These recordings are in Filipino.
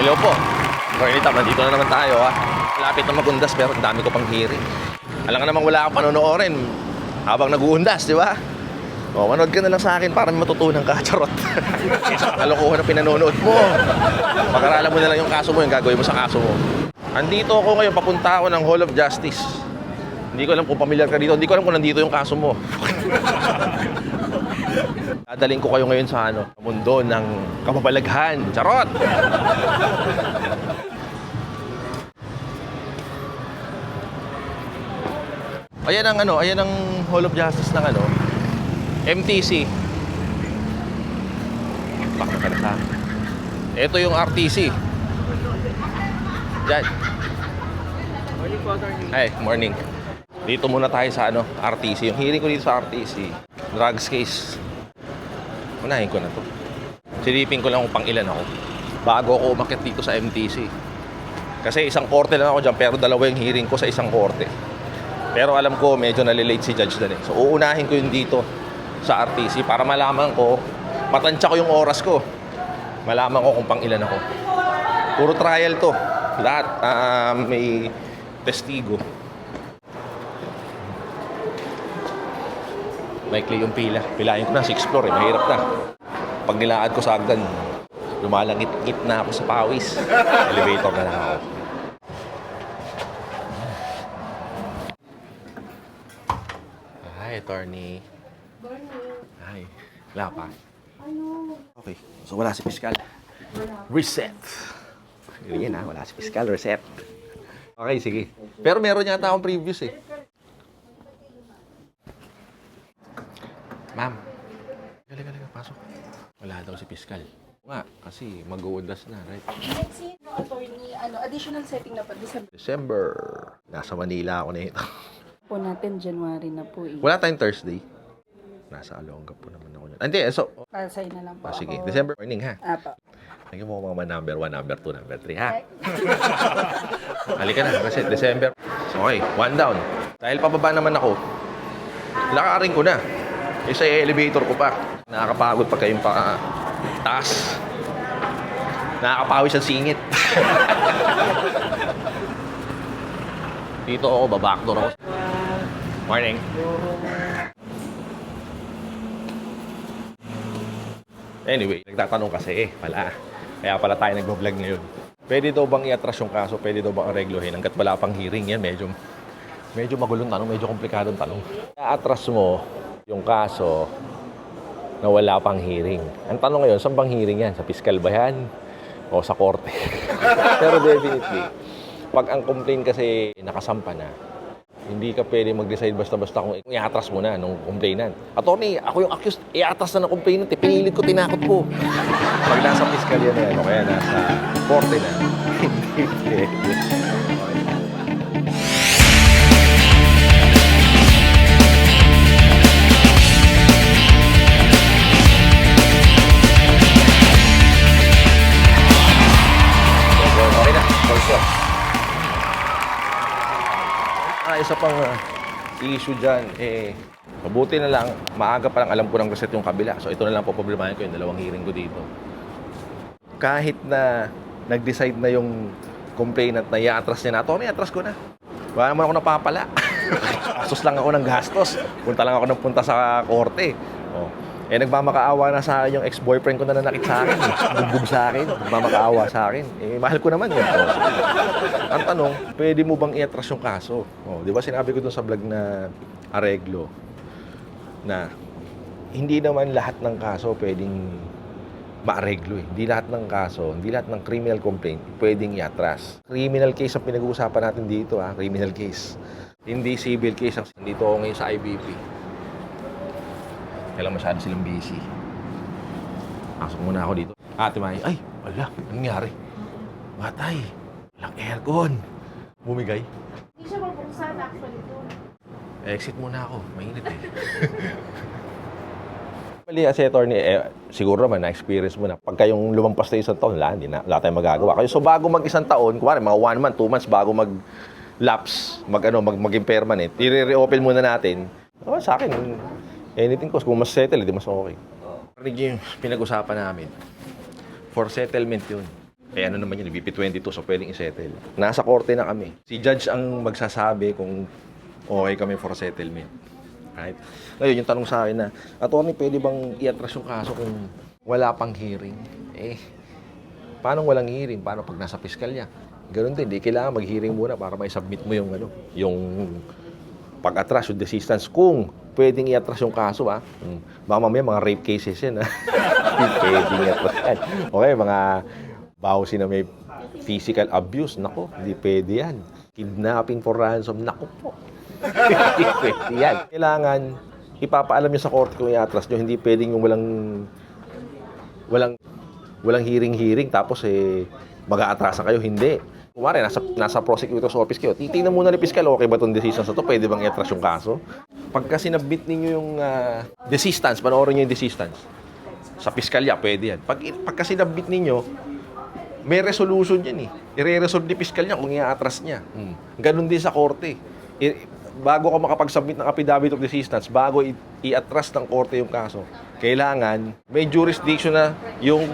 Hello po. Tam, nandito na naman tayo ha. Malapit na magundas pero ang dami ko pang hearing. Alam ka namang wala akong panonoorin habang nag-uundas, di ba? O, manood ka na lang sa akin para matutunan ka, charot. Kalokohan na pinanonood mo. Pag-aralan mo na lang yung kaso mo, yung gagawin mo sa kaso mo. Andito ako ngayon, papunta ako ng Hall of Justice. Hindi ko alam kung pamilyar ka dito. Hindi ko alam kung nandito yung kaso mo. Dadalhin ko kayo ngayon sa ano, mundo ng kababalaghan. Charot! Ayan ang ano, ayan ang Hall of Justice ng ano, MTC. Baka. Ito yung RTC. Diyan. Morning po. Ay, morning. Dito muna tayo sa ano, RTC. Yung hearing ko dito sa RTC, drugs case. Unahin ko na to. Silipin ko lang kung pang ilan ako. Bago ako umakit dito sa MTC. Kasi isang korte lang ako dyan, pero dalawa yung hearing ko sa isang korte. Pero alam ko, medyo nalilate si Judge doon eh. So, uunahin ko yun dito sa RTC para malaman ko, matansya ko yung oras ko. Malaman ko kung pang ilan ako. Puro trial to. Lahat ah, may testigo. Maikli yung pila. Pilahin ko na, 6 floor eh. Mahirap na. Pag nilaad ko sa agdan, lumalangit-ngit na ako sa pawis. Elevator na lang ako. Hi, attorney. Hi. Wala pa. Ano? Okay. So wala si Piskal. Reset. Yan ha, wala si Piskal. Reset. Okay, sige. Pero meron yata akong previous eh. Ma'am. Galing, galing, pasok. Wala daw si Piskal. Nga, kasi mag-uundas na, right? Next year, no, attorney, ano, additional setting na pa, December December. Nasa Manila ako na ito. po natin, January na po eh. Wala tayong Thursday. Nasa Alonga po naman ako. Hindi, so, Para sa'yo na lang po ah, sige. ako. December morning ha. Apo. Lagyan mo mga number 1, number 2, number 3, ha? Halika na, kasi December. Okay, one down. Dahil pababa naman ako, lakarin ko na. Eh, sa elevator ko pa. Nakakapagod pa kayong pa taas. Nakakapawis ang singit. Dito ako, babackdoor ako. Morning. Anyway, nagtatanong kasi eh, pala. Kaya pala tayo nagbo-vlog ngayon. Pwede daw bang iatras yung kaso? Pwede daw bang areglohin? Hanggat wala pang hearing yan, medyo, medyo magulong tanong, medyo komplikadong tanong. Iatras mo yung kaso na wala pang hearing. Ang tanong ngayon, saan bang hearing yan? Sa piskal ba yan? O sa korte? Pero definitely, pag ang complaint kasi nakasampa na, hindi ka pwede mag-decide basta-basta kung iatras mo na nung complainant. Attorney, ako yung accused, iatras na ng complainant. Eh. Pinilit ko, tinakot ko. Pag nasa piskalya na yan, o kaya nasa korte na, hindi pwede. Isa pang ah, issue dyan, eh, mabuti na lang, maaga pa lang alam ko ng reset yung kabila. So ito na lang po problemahin ko yung dalawang hearing ko dito. Kahit na nag-decide na yung complainant na i-atras niya na, Tony, atras ko na. Wala naman ako napapala. Gastos lang ako ng gastos. Punta lang ako ng punta sa korte. Oh. Eh, nagmamakaawa na sa yung ex-boyfriend ko na nanakit sa akin. Bugbog sa akin. Nagmamakaawa sa akin. Eh, mahal ko naman yun. Oh. Ang tanong, pwede mo bang i-atras yung kaso? Oh, di ba sinabi ko dun sa vlog na areglo na hindi naman lahat ng kaso pwedeng maareglo eh. Hindi lahat ng kaso, hindi lahat ng criminal complaint pwedeng iatras. Criminal case ang pinag-uusapan natin dito ha, criminal case. Hindi civil case ang dito ako ngayon sa IBP. Kailan masyado silang busy. Pasok muna ako dito. Ate May, ay, wala, anong nangyari? Matay, walang aircon. Bumigay. Hindi siya mabuksan actually po. Exit muna ako. Mainit eh. Mali kasi attorney, eh, siguro naman na-experience mo na. Pagka yung lumampas na isang taon, wala, hindi na, wala tayong magagawa. Kaya so bago mag isang taon, kuwari mga one month, two months bago mag lapse, mag ano, mag maging permanent, i-reopen muna natin. Oh, sa akin, anything cost. Kung mas settle, di mas okay. Rinig yung pinag-usapan namin. For settlement yun. Eh ano naman yun, BP22, so pwedeng isettle. Nasa korte na kami. Si judge ang magsasabi kung okay kami for settlement. Right? Ngayon, yung tanong sa akin na, attorney, pwede bang iatras yung kaso kung wala pang hearing? Eh, paano walang hearing? Paano pag nasa piskalya? Ganun din, di kailangan mag-hearing muna para may submit mo yung ano, yung pag-atras, yung desistance. Kung pwedeng i-atras yung kaso, ha? Hmm. Baka mamaya mga rape cases yan, ha? Hindi pwedeng i-atras yan. Okay, mga bawsi na may physical abuse, nako, hindi pwede yan. Kidnapping for ransom, nako po. Hindi pwede yan. Kailangan, ipapaalam nyo sa korte kung i-atras nyo, hindi pwedeng yung walang, walang, walang hearing-hearing, tapos eh, mag-aatrasan kayo, hindi. Kumari, nasa, nasa prosecutor's office kayo, titingnan muna ni Piskal, okay ba itong decision sa to? Pwede bang i-atras yung kaso? Pagka sinabit ninyo yung ah, desistance, panoorin nyo yung desistance. Sa piskalya, pwede yan. Pag, pagka sinabit ninyo, may resolution yan eh. I-resolve ni piskalya kung i-atras niya. Hmm. Ganon din sa korte. I- bago ka makapag-submit ng affidavit of desistance, bago i- i-atras ng korte yung kaso, kailangan may jurisdiction na yung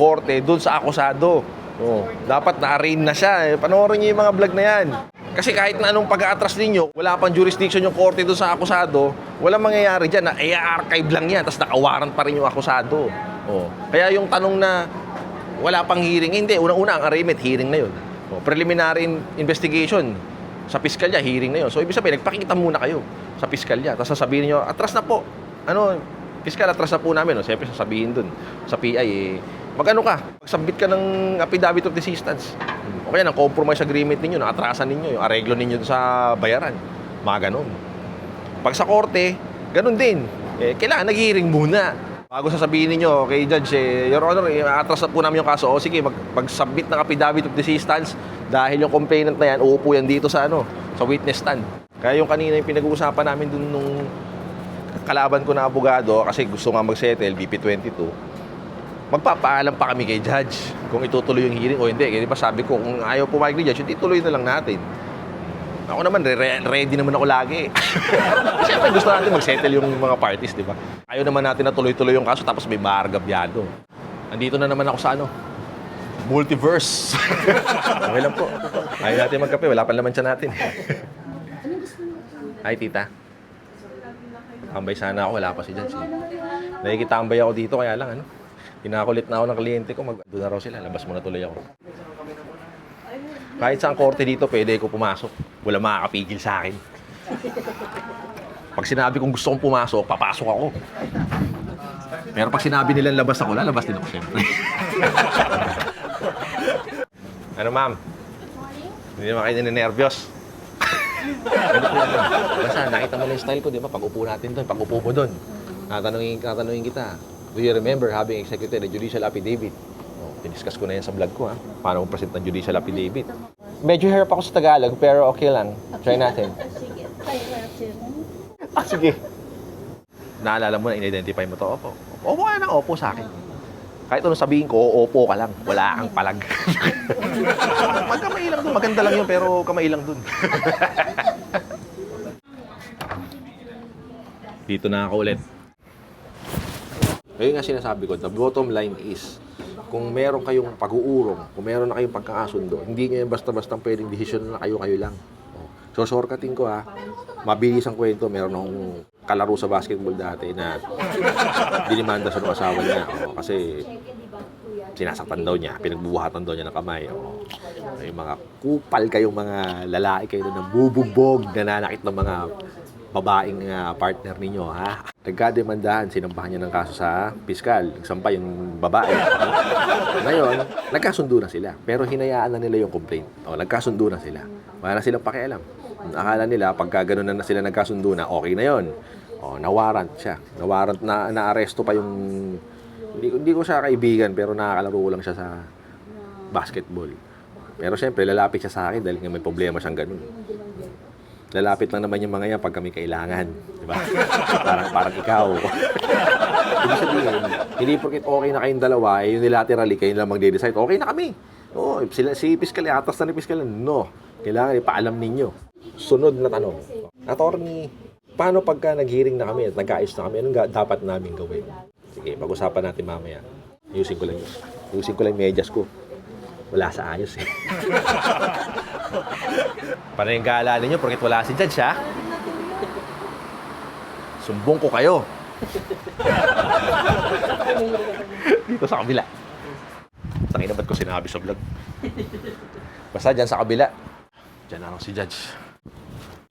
korte doon sa akusado. Oh, dapat na-arraign na siya. Eh, Panoorin niyo yung mga vlog na yan. Kasi kahit na anong pag-aatras ninyo, wala pang jurisdiction yung korte doon sa akusado, walang mangyayari dyan na i-archive lang yan, tapos nakawaran pa rin yung akusado. Oh. Kaya yung tanong na wala pang hearing, hindi, unang-una ang arraignment, hearing na yun. Oh, preliminary in- investigation, sa piskalya, hearing na yun. So, ibig sabihin, nagpakita muna kayo sa piskalya. Tapos sasabihin nyo, atras na po. Ano, piskal, atras na po namin. No? Siyempre, sasabihin dun sa PI, eh, mag-ano ka, mag-submit ka ng affidavit of desistance. O kaya ng compromise agreement ninyo, ng atrasan ninyo, yung areglo ninyo sa bayaran. Mga ganon. Pag sa korte, ganun din. Eh, kailangan nag-hearing muna. Bago sasabihin ninyo kay Judge, eh, Your Honor, eh, atras na po namin yung kaso. O sige, mag, mag-submit ng affidavit of desistance dahil yung complainant na yan, uupo yan dito sa ano, sa witness stand. Kaya yung kanina yung pinag-uusapan namin dun nung kalaban ko na abogado kasi gusto nga mag-settle, BP22, magpapaalam pa kami kay Judge kung itutuloy yung hearing o hindi. Kasi ba sabi ko, kung ayaw pumayag ni Judge, hindi tuloy na lang natin. Ako naman, re- ready naman ako lagi. Siyempre, gusto natin mag-settle yung mga parties, di ba? Ayaw naman natin na tuloy-tuloy yung kaso tapos may bargabyado. Andito na naman ako sa ano, multiverse. okay lang po. Ayaw natin magkape, wala pa naman siya natin. Hi, tita. Tambay sana ako, wala pa si Judge. Nakikitambay ako dito, kaya lang ano. Pinakulit na ako ng kliyente ko, mag doon na raw sila, labas muna tuloy ako. Kahit saan korte dito, pwede ko pumasok. Wala makakapigil sa akin. Pag sinabi kong gusto kong pumasok, papasok ako. Pero pag sinabi nilang labas ako, lalabas din ako siyempre. ano ma'am? Hindi naman kayo ninenervyos. Basta nakita mo na yung style ko, di ba? Pag upo natin doon, pag upo mo doon, tatanungin, tatanungin kita, do you remember having executed a judicial affidavit? Oh, diniscuss ko na yan sa vlog ko, ha? Paano mo present ng judicial affidavit? Medyo hirap ako sa Tagalog, pero okay lang. Try natin. Ah, sige. Naalala mo na, in-identify mo to, opo. Opo ka na, opo sa akin. Kahit anong sabihin ko, opo ka lang. Wala kang palag. Magkamay lang dun. Maganda lang yun, pero kamay lang dun. Dito na ako ulit. Ayun nga sinasabi ko, the bottom line is, kung meron kayong pag-uurong, kung meron na kayong pagkakasundo, hindi nyo basta-basta pwedeng desisyon na kayo-kayo lang. So, shortcutting ko ha, mabilis ang kwento, meron akong kalaro sa basketball dati na dinimanda sa nung asawa niya. Oh, kasi sinasaktan daw niya, pinagbubuhatan daw niya ng kamay. Oh. Yung mga kupal kayong mga lalaki kayo na bubugbog, nananakit ng mga babaeng ah, partner ninyo, ha? Nagkademandahan, sinampahan niya ng kaso sa piskal. Nagsampa yung babae. Ngayon, nagkasundo na sila. Pero hinayaan na nila yung complaint. O, nagkasundo na sila. Wala na silang pakialam. Akala nila, pagka ganun na, sila nagkasundo na, okay na yon. O, nawarrant siya. Nawarrant na, naaresto pa yung... Hindi, hindi ko siya kaibigan, pero nakakalaro lang siya sa basketball. Pero siyempre, lalapit siya sa akin dahil nga may problema siyang ganun lalapit lang naman yung mga yan pag kami kailangan. Di ba? parang, parang ikaw. Ibig sabihin, hindi porket okay na kayong dalawa, eh, unilaterally kayo lang magde-decide, okay na kami. Oo, sila, si Piskal, atas na ni Piskal, no. Kailangan ipaalam ninyo. Sunod na tanong. Attorney, paano pagka nag-hearing na kami at nag-ayos na kami, anong dapat namin gawin? Sige, pag-usapan natin mamaya. Ayusin ko lang yun. Ayusin ko lang yung medyas ko. wala sa ayos eh. Para yung gaalala nyo, porkit wala si Judge ha? Sumbong ko kayo. Dito sa kabila. Tangina ba't ko sinabi sa vlog? Basta dyan sa kabila. Dyan lang si Judge.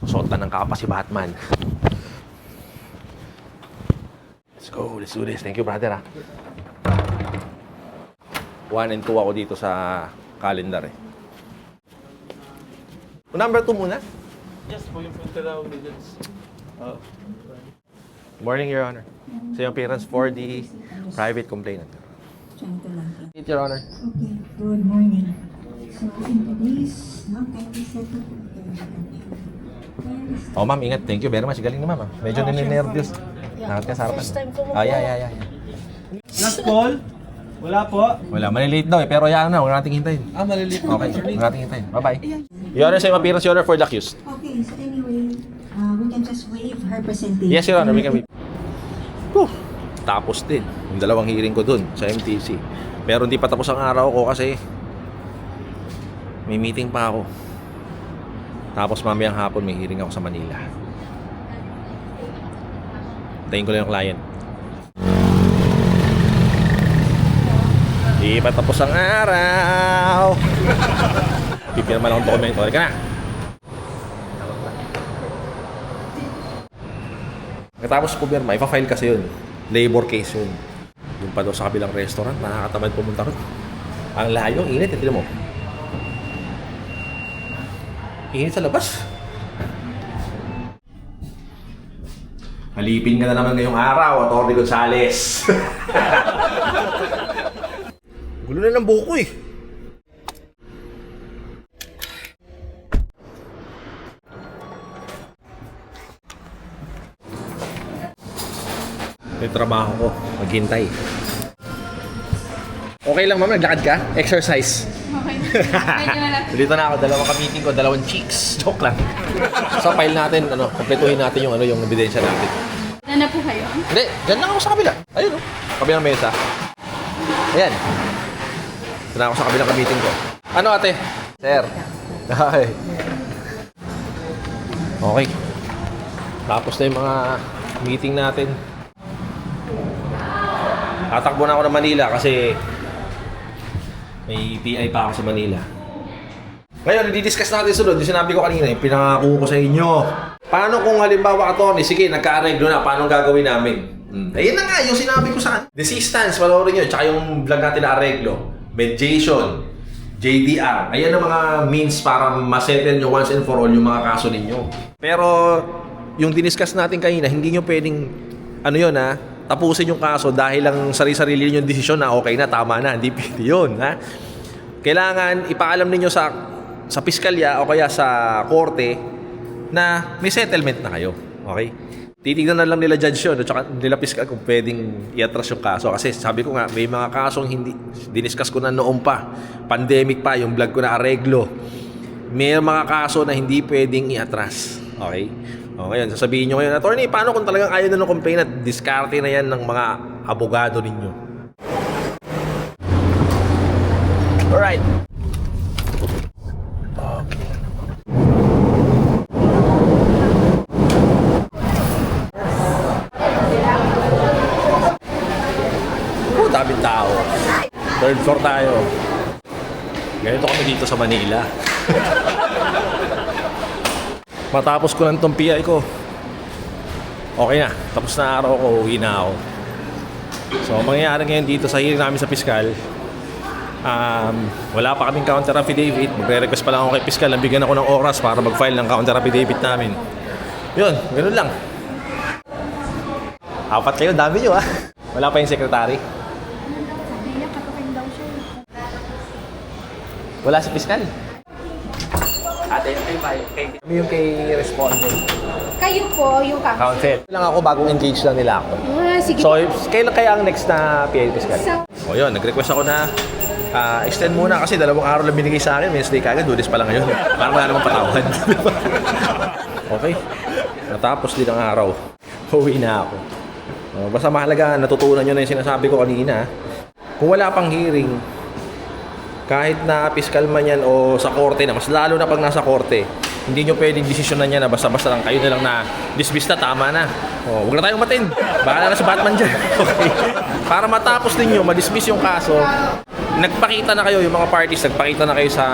Susuot na ng kapa si Batman. Let's go, let's do this. Thank you, brother, ha. One and two ako dito sa calendar, eh. Number two muna. Yes po, yung punta daw ni Jens. Oh. Morning, Your Honor. Sa yung appearance for the private complainant. You, Your Honor. Okay, good morning. So in today's, no, kindly set up Oh, ma'am, ingat. Thank you very much. Galing ni ma'am. ah. Medyo Oh, nininervyos. Nakat ka sa harapan. First time ko Ah, yeah, yeah, yeah. Last call? Wala po. Wala, malilate daw eh. Pero yan na, huwag nating hintayin. Ah, maliliit. Okay, huwag nating hintayin. Bye-bye. Your Honor, sa yung appearance, Your Honor, for the accused. Okay, so anyway, uh, we can just waive her presentation. Yes, Your Honor, we can wait. Whew. Tapos din. Yung dalawang hearing ko dun sa MTC. Pero hindi pa tapos ang araw ko kasi may meeting pa ako. Tapos mamayang hapon may hearing ako sa Manila. Tayin ko lang yung client. Di pa tapos ang araw. Pipirma lang ang dokumento. Halika na. Pagkatapos pumirma, ipa-file kasi yun. Labor case yun. Yung pa sa kabilang restaurant, nakakatamad pumunta ron. Ang layo, init, eh, tignan mo. Init sa labas. Halipin ka na naman ngayong araw, Atty. Gonzales. Gulo na ng buko eh. Trabaho ko, maghintay. Okay lang ma'am, naglakad ka? Exercise. Okay. Medyo na lang. Dito na ako, dalawang ka-meeting ko, dalawang cheeks. Joke lang. sa file natin, ano, kompletuhin natin yung ano, yung ebidensya natin. Na na po kayo. Hindi, dyan lang ako sa kabila. Ayun, oh. Kabilang mesa. Ayan. Dyan ako sa kabilang ka-meeting ko. Ano ate? Sir. Hi. Okay. Tapos na yung mga meeting natin. Tatakbo na ako ng Manila kasi may PI pa ako sa Manila. Ngayon, i-discuss natin sunod. Yung sinabi ko kanina, yung pinangako ko sa inyo. Paano kung halimbawa, attorney, sige, nagka-areglo na, paano gagawin namin? Hmm. Ayun na nga, yung sinabi ko sa Desistance, panoorin nyo. Tsaka yung vlog natin na areglo. Mediation. JDR. Ayan ang mga means para masettle nyo once and for all yung mga kaso ninyo. Pero, yung diniscuss natin kanina, hindi nyo pwedeng, ano yun ha, tapusin yung kaso dahil lang sarili-sarili nyo yung desisyon na okay na, tama na, hindi pwede yun ha. Kailangan ipaalam ninyo sa sa piskalya o kaya sa korte na may settlement na kayo. Okay? Titignan na lang nila judge yun at saka nila piskal kung pwedeng i-atras yung kaso. Kasi sabi ko nga, may mga kasong hindi, diniscuss ko na noon pa. Pandemic pa, yung vlog ko na areglo. May mga kaso na hindi pwedeng i-atras. Okay? O ngayon, sasabihin nyo ngayon, attorney, paano kung talagang ayaw na ng complainant? Diskarte na yan ng mga abogado ninyo. Alright. Oh, daming tao. Third floor tayo. Ganito kami dito sa Manila. Matapos ko lang tong PI ko. Okay na. Tapos na araw ko, uwi na ako. So, ang mangyayari ngayon dito sa hearing namin sa piskal, um, wala pa kaming counter affidavit. Magre-request pa lang ako kay piskal. Nabigyan ako ng oras para mag-file ng counter affidavit namin. Yun, ganun lang. Apat kayo, dami nyo ah. Wala pa yung secretary. Wala si piskal. Ate, kay kay Kami yung kay respondent. Kayo po, yung ka. Counsel. Lang ako, bagong engage lang nila ako. Ah, sige. So, kailan kaya ang next na PI piskal? Sa- O yun, nag-request ako na ah, extend muna kasi dalawang araw lang binigay sa akin. Wednesday kagad, Lunes pa lang ngayon. Parang wala namang patawan. okay. Natapos din ang araw. Uwi na ako. Oh, basta mahalaga, natutunan nyo na yung sinasabi ko kanina. Kung wala pang hearing, kahit na piskal man yan o sa korte na, mas lalo na pag nasa korte, hindi nyo pwedeng desisyonan yan na basta-basta lang kayo na lang na dismiss na, tama na. O, huwag na tayong matin. Baka na si Batman dyan. okay. Para matapos ninyo, madismiss yung kaso, nagpakita na kayo, yung mga parties, nagpakita na kayo sa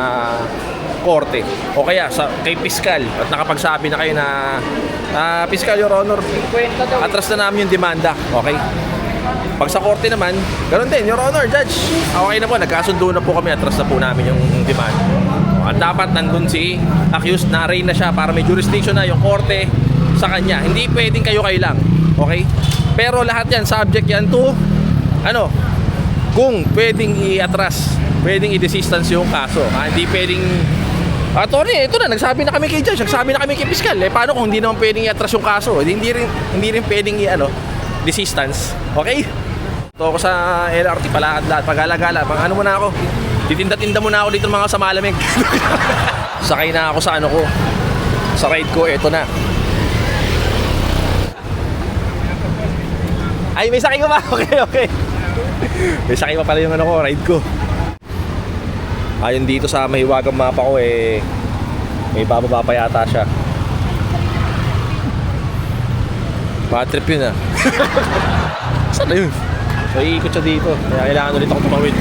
korte o kaya sa kay piskal at nakapagsabi na kayo na ah, piskal your honor atras na namin yung demanda okay pag sa korte naman, ganun din, Your Honor, Judge. Okay na po, nagkasundo na po kami, atras na po namin yung demand. At dapat nandun si accused, na-arraign na siya para may jurisdiction na yung korte sa kanya. Hindi pwedeng kayo-kayo lang. Okay? Pero lahat yan, subject yan to, ano, kung pwedeng i-atras, pwedeng i-desistance yung kaso. Ha? Hindi pwedeng Attorney, ito na, nagsabi na kami kay Judge, nagsabi na kami kay Piskal. Eh, paano kung hindi naman pwedeng i-atras yung kaso? Eh, Hindi rin, hindi rin pwedeng i-ano, desistance. Okay? Ito ako sa LRT pala at lahat. Pag-alagala, pag ano muna ako. Titinda-tinda muna ako dito mga sa malamig. Sakay na ako sa ano ko. Sa ride ko, eto na. Ay, may sakay ka ba? Okay, okay. May sakay pa pala yung ano ko, ride ko. Ayon dito sa mahiwagang mapa ko eh, may bababa pa yata siya. Bad trip yun ah. Saan na yun? So iikot siya dito. Kaya kailangan ulit ako tumawid.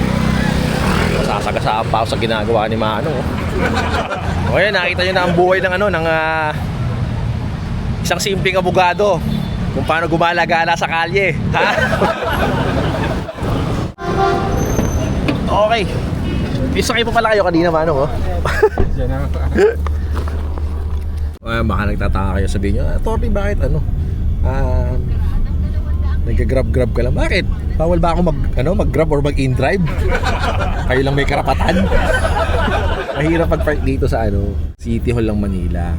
Masasagasaan pa ako sa ginagawa ni Manong. oh. O yan, nakita nyo na ang buhay ng ano, ng ah, isang simpleng abogado. Kung paano gumala-gala sa kalye. Ha? okay. Isa kayo pa pala kayo kanina, Manong. Oh. Diyan na. Ah, baka nagtataka kayo sabihin nyo, ah, Torby, bakit ano? Ah, nag-grab-grab ka lang. Bakit? Bawal ba ako mag, ano, mag-grab or mag-in-drive? kayo lang may karapatan. Mahirap mag-park dito sa ano, City Hall ng Manila.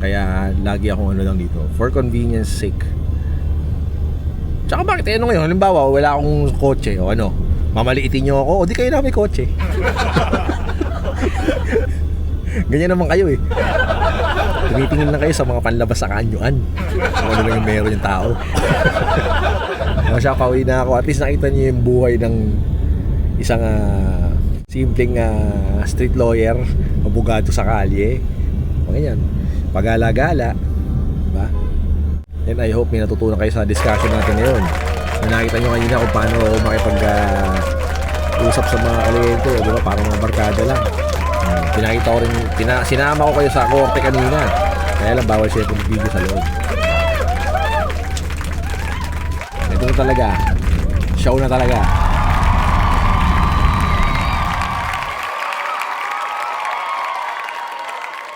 Kaya lagi akong ano lang dito, for convenience sake. Tsaka bakit eh, ano ngayon? Halimbawa, wala akong kotse o ano, mamaliitin nyo ako, o di kayo na may kotse. Ganyan naman kayo eh. Tumitingin lang kayo sa mga panlabas sa kanyuan. Kung ano lang yung meron yung tao. Kaya siya, pauwi na ako. At least nakita niyo yung buhay ng isang ah, simpleng ah, street lawyer, abogado sa kalye. O ganyan. Pagala-gala. Diba? And I hope may natutunan kayo sa discussion natin ngayon. Na nakita nyo kanina kung paano makipag ah, usap sa mga kaliyente. Di ba? Parang mga barkada lang. Pinakita ko rin, pina, sinama ko kayo sa korte kanina. Kaya lang bawal siya itong video sa loob. Ito na talaga. Show na talaga.